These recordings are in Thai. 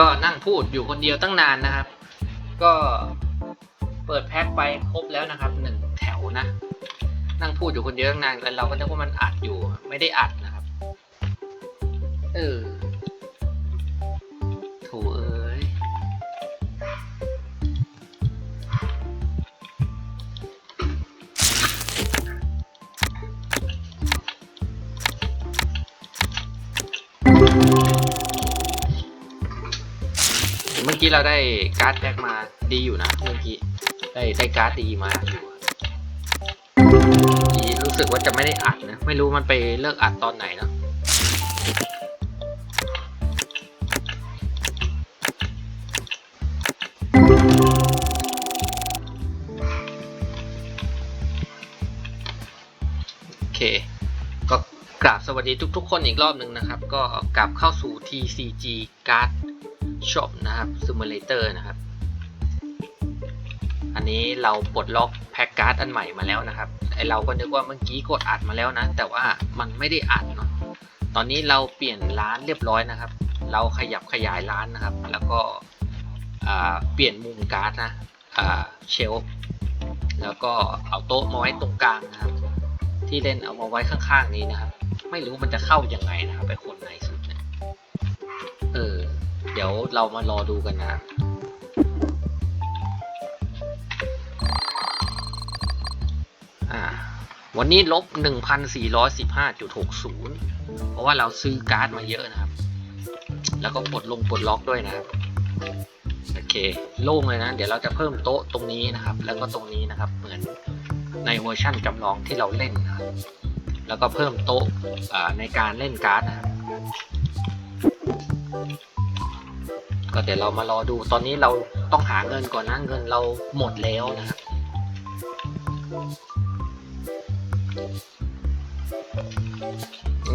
ก็นั่งพูดอยู่คนเดียวตั้งนานนะครับ ก็เปิดแพ็คไปครบแล้วนะครับหนึ่งแถวนะ นั่งพูดอยู่คนเดียวตั้งนานแล้วเราก็นึกว่ามันอัดอยู่ไม่ได้อัดนะครับ เออ กี้เราได้การ์ดแพ็คมาดีอยู่นะเมื่อกี้ได้ได้การ์ดดีมาอยู่ดีรู้สึกว่าจะไม่ได้อัดนะ ไม่รู้มันไปเลิกอัดตอนไหนเนาะโอเค ก็กราบสวัสดีทุกๆคนอีกรอบหนึ่งนะครับ ก็กลับเข้าสู่ TCG Card Shop นะครับ Simulator นะครับ อันนี้เราปลดล็อกแพ็กการ์ดอันใหม่มาแล้วนะครับไอเราก็นึกว่าเมื่อกี้กดอัดมาแล้วนะ แต่ว่ามันไม่ได้อัดเนาะตอนนี้เราเปลี่ยนร้านเรียบร้อยนะครับ เราขยับขยายร้านนะครับ แล้วก็เปลี่ยนมุมการ์ดนะเชลฟ์แล้วก็เอาโต๊ะมาไว้ตรงกลางนะครับ ที่เล่นเอามาไว้ข้างๆนี้นะครับ ไม่รู้มันจะเข้ายังไงนะครับไปคนไหน ดี๋ยวเรามารอดูกันนะครับอ่าวันนี้ลบ 1,415.60 เพราะว่าเราซื้อการ์ดมาเยอะนะครับ แล้วก็ปลดลงปลดล็อกด้วยนะครับ โอเค โล่งเลยนะ เดี๋ยวเราจะเพิ่มโต๊ะตรงนี้นะครับ แล้วก็ตรงนี้นะครับ เหมือนในเวอร์ชั่นจำลองที่เราเล่นนะครับ แล้วก็เพิ่มโต๊ะในการเล่นการ์ดนะครับ ก็เดี๋ยวเรามารอดู ตอนนี้เราต้องหาเงินก่อนนะเงินเราหมดแล้วนะครับ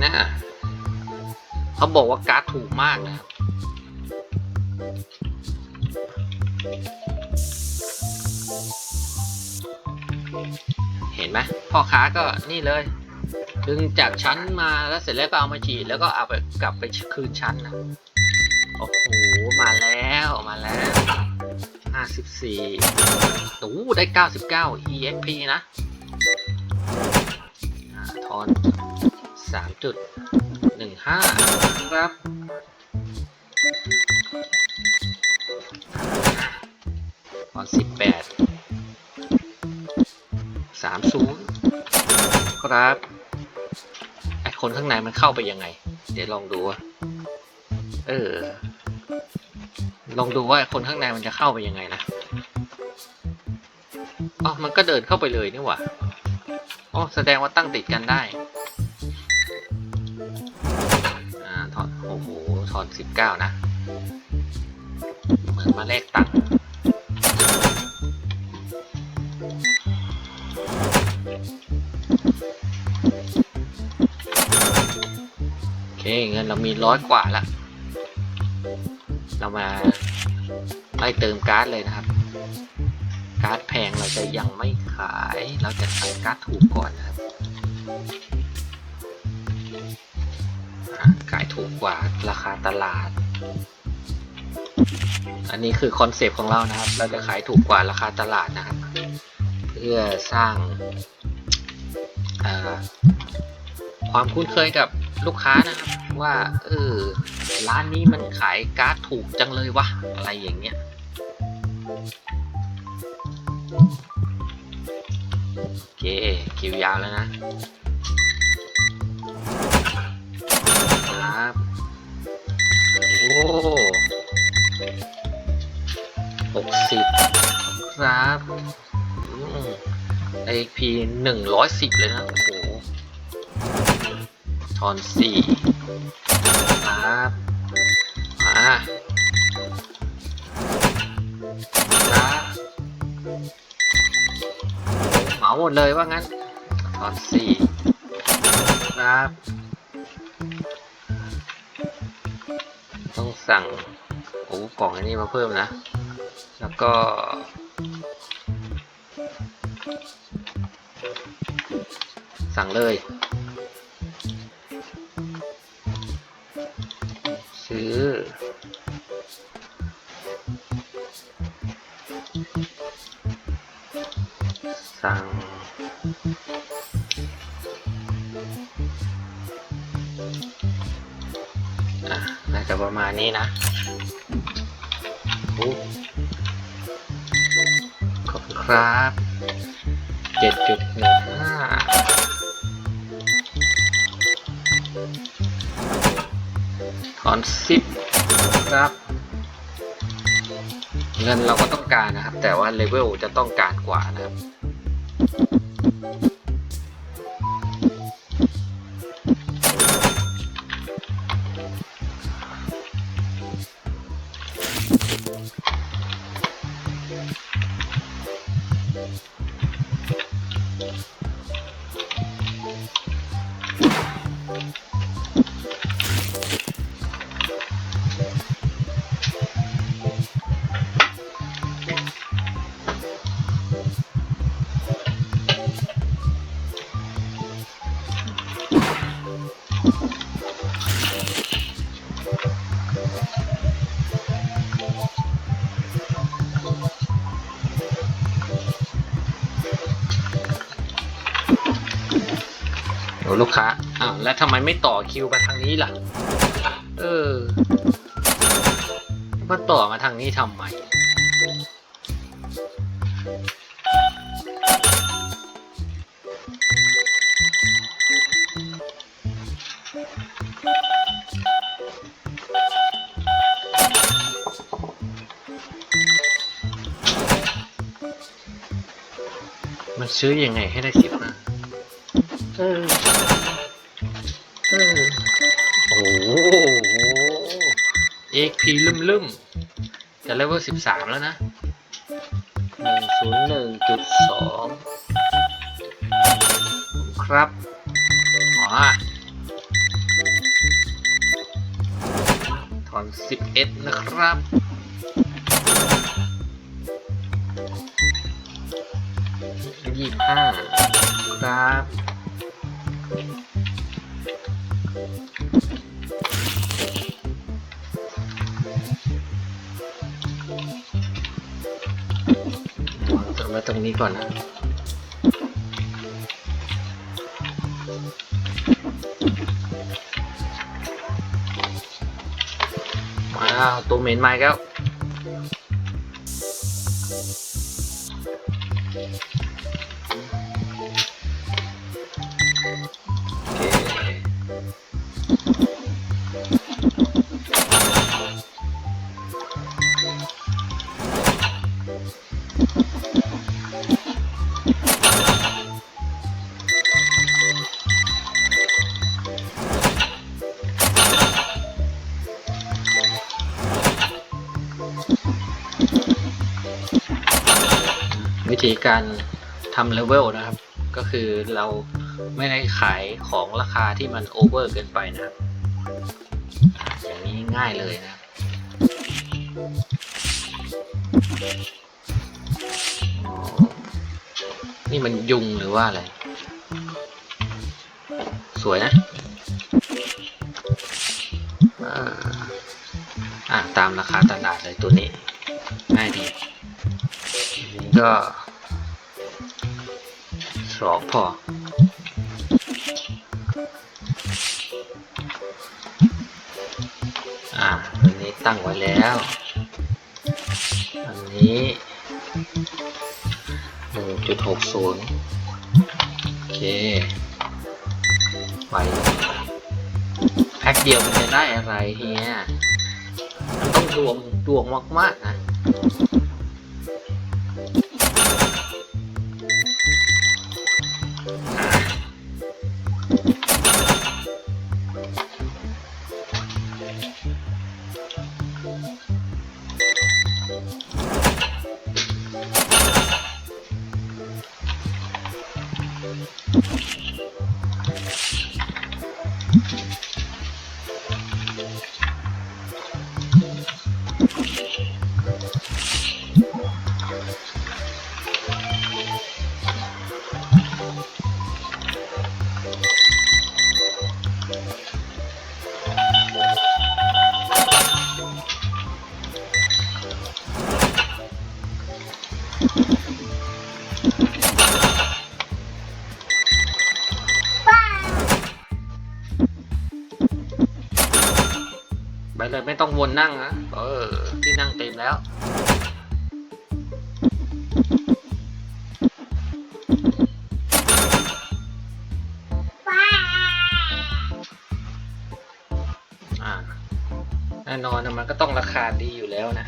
น่าเขาบอกว่าการ์ดถูกมากนะครับเห็นไหมพ่อค้าก็นี่เลย ดึงจากชั้นมาแล้วเสร็จแล้วก็เอามาฉีดแล้วก็เอาไปกลับไปคืนชั้นนะ โอ้โห มาแล้ว มาแล้วห้าสิบสี่ตูได้เก้าสิบเก้า EXP นะทอนสามจุดหนึ่งห้าครับ ทอนสิบแปดสามศูนย์ครับไอคนข้างในมันเข้าไปยังไง เดี๋ยวลองดูว่า เออ ลองดูว่าคนข้างในมันจะเข้าไปยังไงนะอ๋อมันก็เดินเข้าไปเลยนี่หว่าอ๋อแสดงว่าตั้งติดกันได้ อ่าถอนโอ้โหถอนสิบเก้านะ เหมือนมาแลกตังค์โอเคเงินเรามีร้อยกว่าละ เรามาไล่เติมการ์ดเลยนะครับ การ์ดแพงเราจะยังไม่ขาย เราจะขายการ์ดถูกก่อนนะครับขายถูกกว่าราคาตลาด อันนี้คือคอนเซปต์ของเรานะครับ เราจะขายถูกกว่าราคาตลาดนะครับ เพื่อสร้างความคุ้นเคยกับ ลูกค้านะครับว่าเออร้านนี้มันขายการ์ดถูกจังเลยวะอะไรอย่างเงี้ยโอเคคิวยาวแล้วนะครับโอ้หกสิบครับอืม AP หนึ่งร้อยสิบเลยนะโอ้โห ทอนสี่ครับมาครับเหมาหมดเลยว่างั้นทอนสี่ครับต้องสั่งโอ้กล่องอันนี้มาเพิ่มนะ แล้วก็สั่งเลยือสั่งอะน่าจะประมาณนี้นะขอบคุณครับ 7.1 จ็ดจุดหนึ่งห้าถอนสิบครับ เงินเราก็ต้องการนะครับ แต่ว่าเลเวลจะต้องการกว่านะครับ ไมไม่ต่อคิวมาทางนี้ล่ะ เออมาต่อมาทางนี้ทำไมมันซื้อยังไงให้ได้สิบห้าเออ XP ลืมลืมๆจะเลเวลสิบสามแล้วนะหนึ่งศูนย์หนึ่งจุดสองครับอ๋อถอนสิบเอ็ดนะครับยี่ห้าครับ ตรงนี้ก่อนนะมาวตัวเหม็นมาแล้ว ธีการทำเลเวลนะครับ ก็คือเราไม่ได้ขายของราคาที่มันโอเวอร์เกินไปนะครับ อย่างนี้ง่ายเลยนะครับนี่มันยุงหรือว่าอะไร สวยนะอ่าตามราคาตลาดเลยตัวนี้ ง่ายดีก็ สองพออ่าอันนี้ตั้งไว้แล้ว อันนี้หนึ่งจุดหกศูนย์โอเคไปแพ็คเดียวมันจะได้อะไรเฮียมันต้องดวงดวงมากๆนะ ไม่ต้องวนนั่งนะเออที่นั่งเต็มแล้ว อ่าแน่นอนนะมันก็ต้องราคาดีอยู่แล้วนะ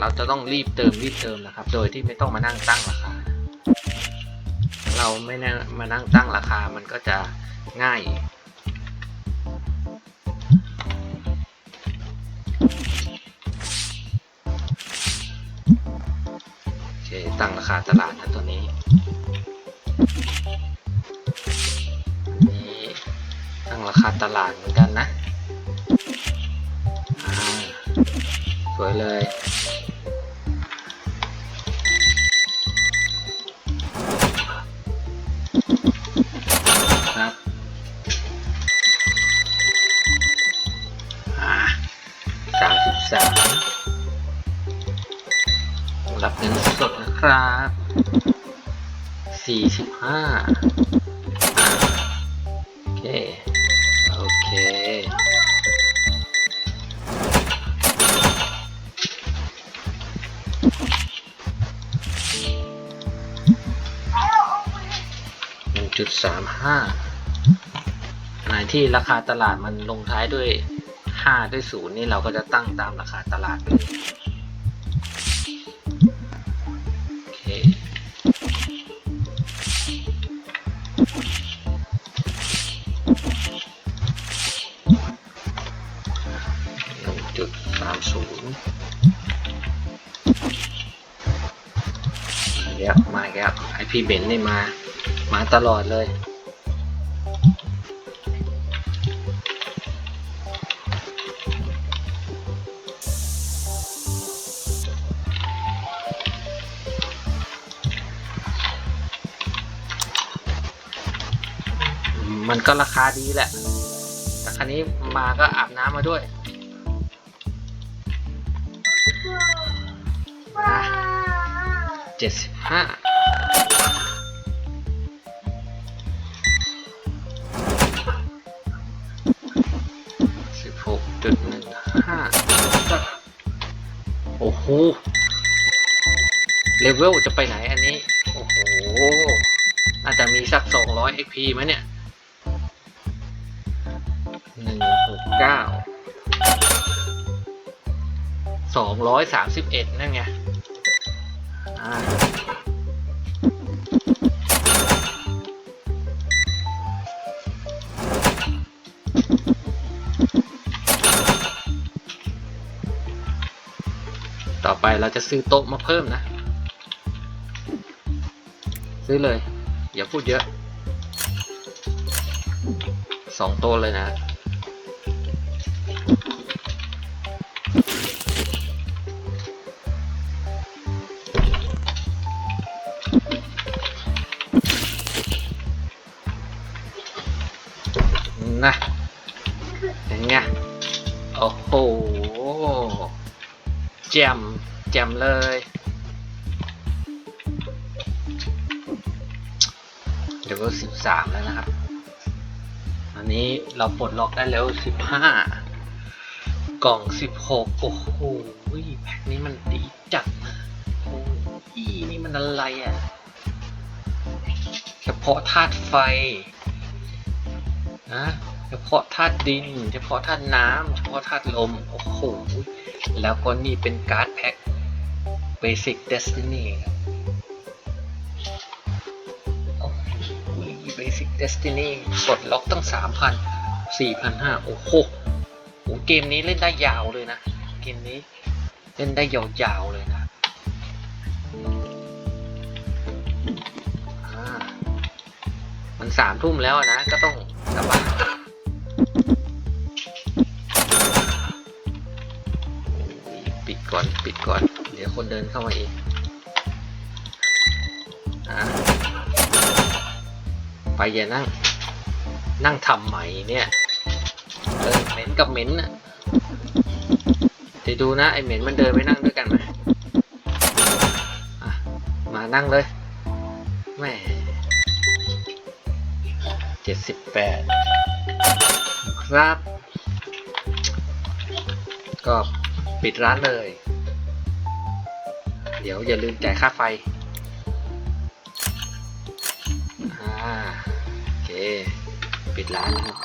เราจะต้องรีบเติมรีบเติมนะครับ โดยที่ไม่ต้องมานั่งตั้งราคา เราไม่มานั่งตั้งราคามันก็จะง่ายโอเคตั้งราคาตลาดนะตัวนี้นี้ตั้งราคาตลาดเหมือนกันนะสวยเลย สี่สิบห้าโอเค โอเค หนึ่งจุดสามห้าไหนที่ราคาตลาดมันลงท้ายด้วยห้าด้วยศูนย์นี่เราก็จะตั้งตามราคาตลาดเลย พี่เบนซ์นี่มา มาตลอดเลย มันก็ราคาดีแหละ แต่ครั้นี้มาก็อาบน้ำมาด้วยเจ็ดสิบห้า เลเวลจะไปไหนอันนี้ โอ้โห อาจะมีสักสองร้อย XP ไหมเนี่ยหนึ่งหกเก้าสองร้อยสามสิบเอ็ดนั่นไง อ่า เราจะซื้อโต๊ะมาเพิ่มนะ ซื้อเลย อย่าพูดเยอะสองโต๊ะเลยนะนะ แจมเลย เดี๋ยวก็สิบสามแล้วนะครับ อันนี้เราปลดล็อกได้แล้วสิบห้ากล่องสิบหกโอ้โหแพ็คนี้มันดีจัดนะโอ้ยนี่มันอะไรอะเฉพาะธาตุไฟนะเฉพาะธาตุดิน เฉพาะธาตุน้ำเฉพาะธาตุลม โอ้โห แล้วก็นี่เป็นการ์ดแพ็ค Basic Destiny ครับโอ้โห Basic Destiny กดล็อกตั้ง 3,000 4,500 โอ้โหโอ้เกมนี้เล่นได้ยาวเลยนะ เกมนี้เล่นได้ยาวๆเลยนะมันสามทุ่มแล้วนะ ก็ต้องกลับบ้านปิดก่อน ปิดก่อน ดี๋ยวคนเดินเข้ามาอีกอไปอย่านั่ง นั่งทำใหม่เนี่ยเออเหม็นกับเหม็นน่ะเดี๋ยวดูนะไอเหม็นมันเดินไปนั่งด้วยกันไหมมานั่งเลยแหม่เจ็ดสิบแปดครับ ก็ปิดร้านเลย เดี๋ยวอย่าลืมจ่ายค่าไฟอ่าโอเค ปิดร้านนะครับ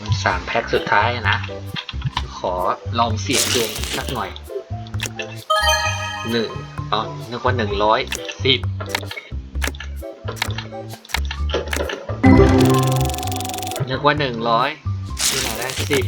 มันสามแพ็คสุดท้ายนะ ลองเสี่ยงดวงสักหน่อยหนึ่งอ๋อนึกว่าหนึ่งร้อยสิบนึกว่าหนึ่งร้อยที่ไหนได้สิบ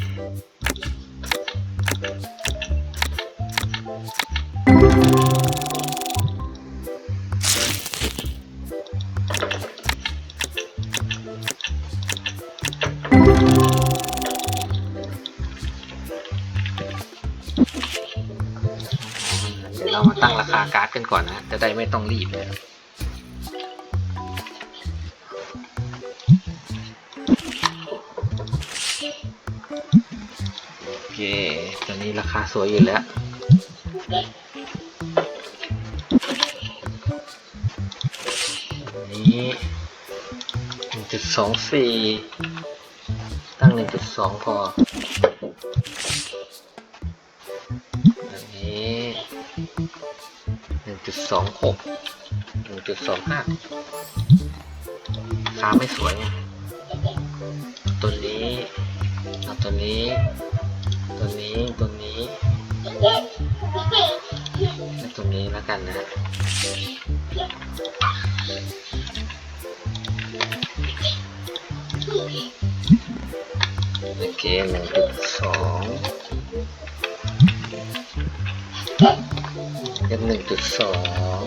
เรามาตั้งราคาการ์ดกันก่อนนะ จะได้ไม่ต้องรีบเลยโอเคตอนนี้ราคาสวยอยู่แล้วอันนี้หนึ่งจุดสองสี่ตั้งหนึ่งจุดสองพอ สองหกหนึ่งจุดสองห้าราคาไม่สวยไงตัวนี้ตัวนี้ ตัวนี้ ตัวนี้และตัวนี้แล้วกันนะ โอเคหนึ่งจุดสอง เป็นหนึ่งจุดสอง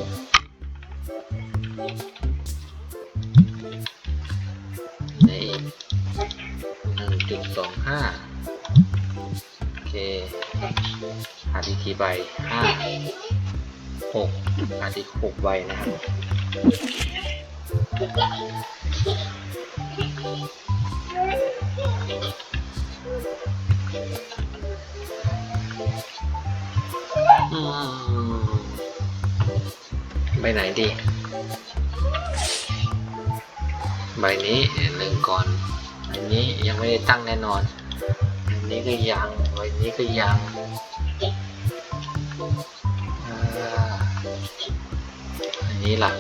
นี่หนึ่งจุดสองห้าโอเคหาดีทีใบห้าหกหาดีหกใบนะครับอืม ใบไหนดี ใบนี้หนึ่งก่อน อันนี้ยังไม่ได้ตั้งแน่นอน อันนี้ก็ยังใบนี้ก็ยังอันนี้ล่ะ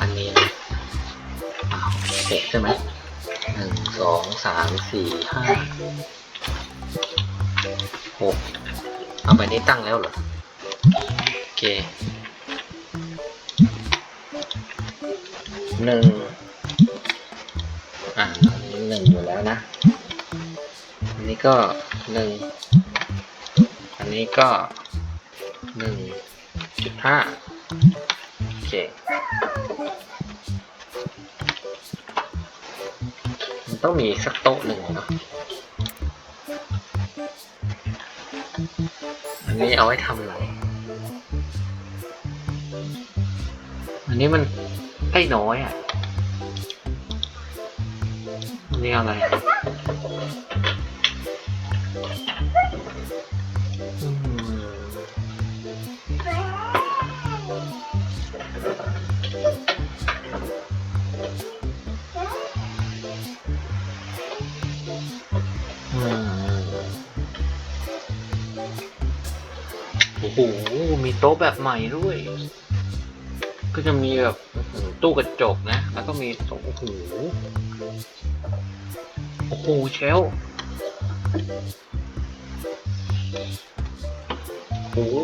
อันนี้นะเสร็จใช่ไหมหนึ่งสองสามสี่ห้าหก เอาในี้ตั้งแล้วเหรอ โอเคหนึ่งอ่าอันนี้หนึ่งอยู่แล้วนะ อันนี้ก็หนึ่ง อันนี้ก็หนึ่งจุดห้าโอเคมันต้องมีสักโต๊ะหนึ่งเนาะ อันนี้เอาไว้ทำอะไร อันนี้มันได้น้อยอะ อันนี้อะไร โอ้โห มีโต๊ะแบบใหม่ด้วย ก็จะมีแบบตู้กระจกนะ แล้วก็มีโต๊ะโอ้โหโอ้โหเชลโอ้โห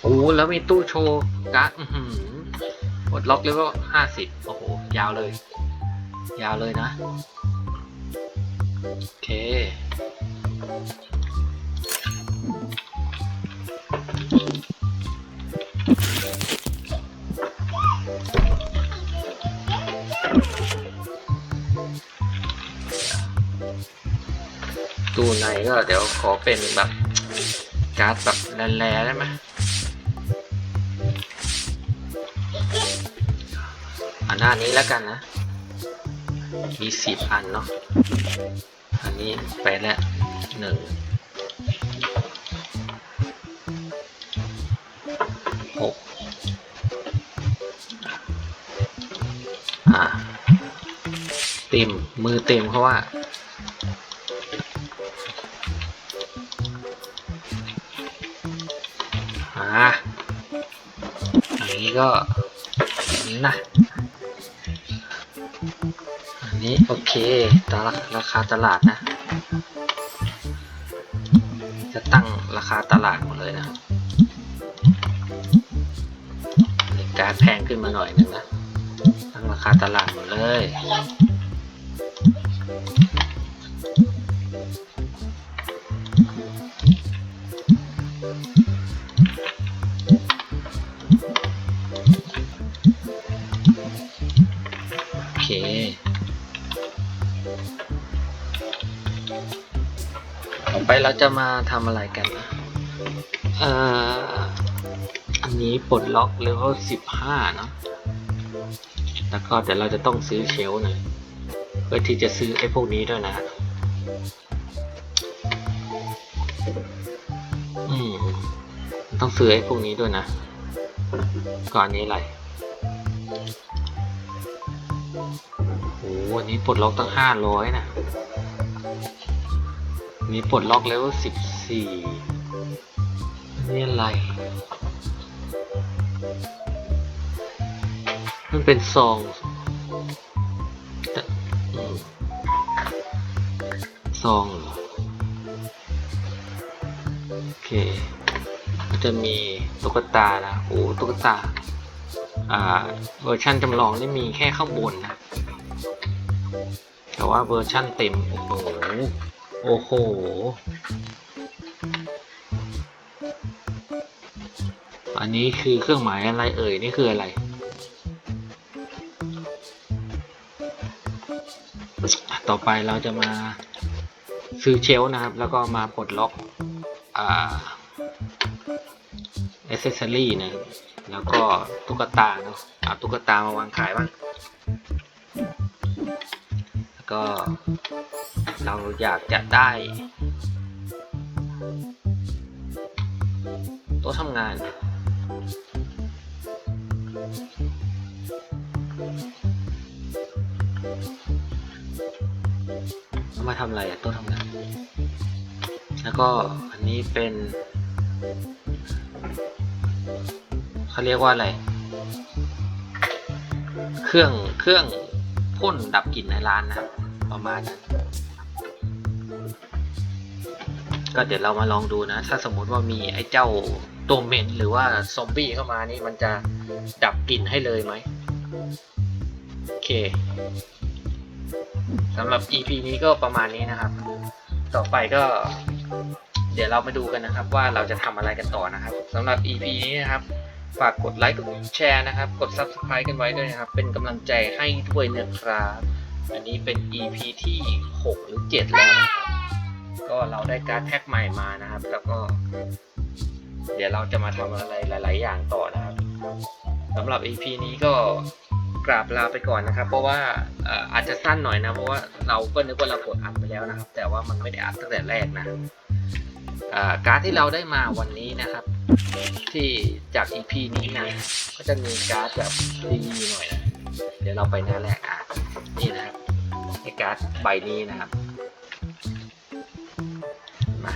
โอ้โหแล้วมีตู้โชว์การ์ดอื้อหือกดล็อกเลเวลห้าสิบโอ้โห ยาวเลย ยาวเลยนะ โอเค ตู้ในก็เดี๋ยวขอเป็นแบบ การ์ดแบบแร่ๆได้ไหมอันหน้านี้แล้วกันนะ มีสิบอันเนาะ อันนี้ไปแล้วหนึ่ง ต็ม มือเต็มเพราะว่า อ่าอันนี้ก็อันนี้นะ อันนี้โอเคตราราคาตลาดนะ จะตั้งราคาตลาดหมดเลยนะการแพงขึ้นมาหน่อยหนึงนะตั้งราคาตลาดหมดเลย ไปเราจะมาทำอะไรกันนะเอ่ออันนี้ปลดล็อกเลเวลสิบห้าเนาะแล้วก็เดี๋ยวเราจะต้องซื้อเชลฟ์หน่อยเพื่อที่จะซื้อไอ้พวกนี้ด้วยนะ อืม ต้องซื้อไอ้พวกนี้ด้วยนะ ก่อนนี้อะไรโอ้โหอันนี้ปลดล็อกตั้งห้าร้อยนะ อันนี้ปลดล็อกแล้วสิบสี่นี่อะไร มันเป็นซองแต่ซองเหรอ โอเค จะมีตุ๊กตานะ โอ้ตุ๊กตา อ่า เวอร์ชันจำลองนี่มีแค่ข้างบนนะ แต่ว่าเวอร์ชั่นเต็ม โอ้โห โอ้โห อันนี้คือเครื่องหมายอะไรเอ่ย นี่คืออะไร ต่อไปเราจะมาซื้อเชลนะครับ แล้วก็มาปลดล็อกอ่าอเซสซอรี่นะ แล้วก็ตุ๊กตาเนาะเอาตุ๊กตามาวางขายบ้าง ก็เราอยากจะได้โต๊ะทำงาน มาทำอะไรอะโต๊ะทำงาน แล้วก็อันนี้เป็นเขาเรียกว่าอะไร เครื่องเครื่องพ่นดับกลิ่นในร้านนะครับ ประมาณนั้นก็เดี๋ยวเรามาลองดูนะ ถ้าสมมุติว่ามีไอ้เจ้าตัวเหม็นหรือว่าซอมบี้เข้ามานี่มันจะดับกลิ่นให้เลยไหมโอเคสำหรับ EP นี้ก็ประมาณนี้นะครับ ต่อไปก็ เดี๋ยวเรามาดูกันนะครับ ว่าเราจะทำอะไรกันต่อนะครับสำหรับ EP นี้นะครับ ฝากกดไลค์กดแชร์นะครับ กด Subscribe กันไว้ด้วยนะครับ เป็นกำลังใจให้ด้วยนะครับ อันนี้เป็น EP ที่ 6 หรือ 7 แล้วนะครับก็เราได้การ์ดแพ็กใหม่มานะครับ แล้วก็ เดี๋ยวเราจะมาทำอะไรหลาย ๆ อย่างต่อนะครับสำหรับ EP นี้ก็กราบลาไปก่อนนะครับ เพราะว่าอาจจะสั้นหน่อยนะ เพราะว่าเราก็นึกว่าเรากดอัดไปแล้วนะครับ แต่ว่ามันไม่ได้อัดตั้งแต่แรกนะการ์ดที่เราได้มาวันนี้นะครับ ที่จาก EP นี้นะก็จะมีการ์ดแบบดีๆหน่อยนะ เดี๋ยวเราไปหน้าแรกอะนี่นะครับไอ้การ์ดใบนี้นะครับมา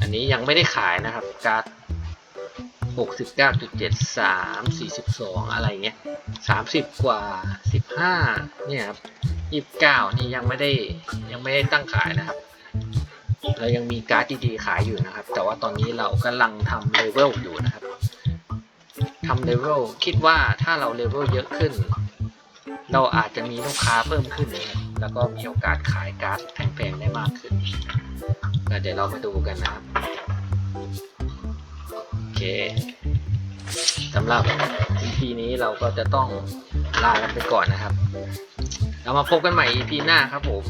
อันนี้ยังไม่ได้ขายนะครับการ์ดหกสิบเก้าจุดเจ็ดสามสี่สิบสองอะไรเงี้ยสามสิบกว่าสิบห้าเนี่ยครับยี่สิบเก้านี่ยังไม่ได้ยังไม่ได้ตั้งขายนะครับ เรายังมีการ์ดดีๆขายอยู่นะครับ แต่ว่าตอนนี้เรากำลังทำเลเวลอยู่นะครับ ทำเลเวลคิดว่าถ้าเราเลเวลเยอะขึ้น เราอาจจะมีลูกค้าเพิ่มขึ้นแล้วก็มีโอกาสขายการ์ดแพงๆได้มากขึ้นเดี๋ยวเรามาดูกันนะครับโอเคสำหรับ EP นี้เราก็จะต้องลากันไปก่อนนะครับ เรามาพบกันใหม่ EP หน้าครับผม